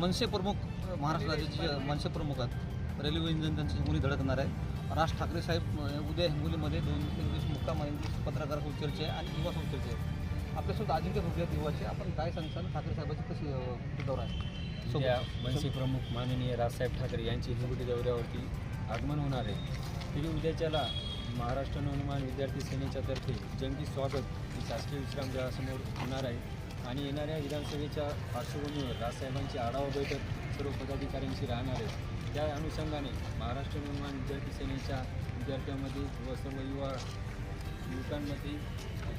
मनसे प्रमुख महाराष्ट्र राज्याचे जे मनसे प्रमुख आहेत रेल्वे इंजिन त्यांची हिंगोली धडकणार आहे राज ठाकरे साहेब उद्या हिंगोलीमध्ये दोन तीन दिवस मुक्काम आहे पत्रकार चर्चा आहे आणि युवा चर्चा आहे आपल्यासोबत अजिंक्य भोगे आहेत युवाचे. आपण काय सांगताल ठाकरे साहेबांची कशी दौरा आहे? उद्या मनसे प्रमुख माननीय राजसाहेब ठाकरे यांची हिंगोली दौऱ्यावरती आगमन होणार आहे तरी उद्याच्याला महाराष्ट्र नवनिर्माण विद्यार्थी सेनेच्या तर्फे जंगी स्वागत ही शासकीय विश्रामगृहासमोर होणार आहे. आणि येणाऱ्या विधानसभेच्या पार्श्वभूमीवर राजसाहेबांची आढावा बैठक सर्व पदाधिकाऱ्यांशी राहणार आहे. त्या अनुषंगाने महाराष्ट्र निर्माण विद्यार्थी सेनेच्या विद्यार्थ्यांमध्ये व सर्व युवा युवकांमध्ये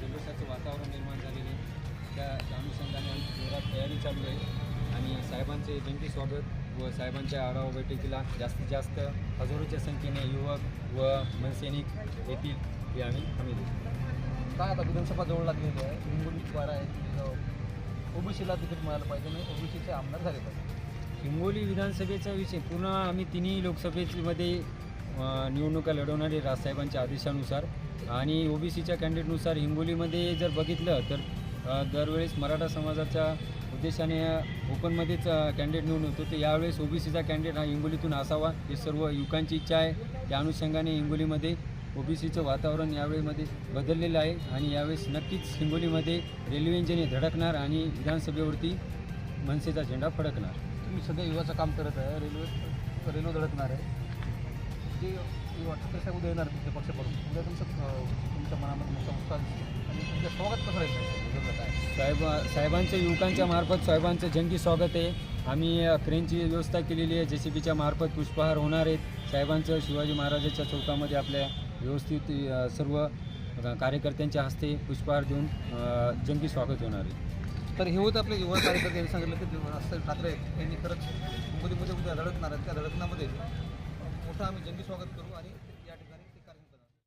जल्लोषाचं वातावरण निर्माण झालेलं आहे. त्या अनुषंगाने जोरात तयारी चालू आहे आणि साहेबांचे जंगी स्वागत व साहेबांच्या आढावा बैठकीला जास्तीत जास्त हजारोच्या संख्येने युवक व मनसैनिक येतील हे आम्ही हमी देतो काय आता विधानसभा जवळ लागलेली आहे. हिंगोली वारा आहे. ओबीसीला तिकीट मिळालं पाहिजे आणि ओबीसीचे आमदार झाले पाहिजे. हिंगोली विधानसभेचा विषय पुन्हा आम्ही तिन्ही लोकसभेमध्ये निवडणुका लढवणारे राजसाहेबांच्या आदेशानुसार आणि ओबीसीच्या कॅन्डिडेटनुसार हिंगोलीमध्ये जर बघितलं तर दरवेळेस मराठा समाजाच्या उद्देशाने ओपनमध्येच कॅन्डिडेट निवडून होतो तर यावेळेस ओबीसीचा कॅन्डिडेट हा हिंगोलीतून असावा हे सर्व युवकांची इच्छा आहे. त्या अनुषंगाने हिंगोलीमध्ये ओबीसीचं वातावरण यावेळीमध्ये बदललेलं आहे आणि यावेळेस नक्कीच हिंगोलीमध्ये रेल्वे इंजिने धडकणार आणि विधानसभेवरती मनसेचा झेंडा फडकणार. तुम्ही सध्या युवाचं काम करत आहे रेल्वे रेल्वे धडकणार आहे. जे युवा ठाकरे साहेब उद्या येणार तुमच्या पक्षाकडून? उद्या तुमचं तुमच्या मनामध्ये मोठा उत्साह आणि तुमच्या स्वागत कसं राहील? तुमचं साहेब साहेबांच्या युवकांच्या मार्फत साहेबांचं जंगी स्वागत आहे. आम्ही क्रेनची व्यवस्था केलेली आहे. जे सी बीच्या मार्फत पुष्पहार होणार आहेत. साहेबांचं शिवाजी महाराजाच्या चौकामध्ये आपल्या व्यवस्थित सर्व कार्यकर्त्यांच्या हस्ते पुष्पहार देऊन जंगी स्वागत होणार आहे. तर हे होतं आपले युवा कार्यकर्ते यांनी सांगितलं की राजसाहेब ठाकरे यांनी खरंच मुंबईमध्ये उद्या धडकणार आहेत. त्या धडकण्यामध्ये मोठं आम्ही जंगी स्वागत करू.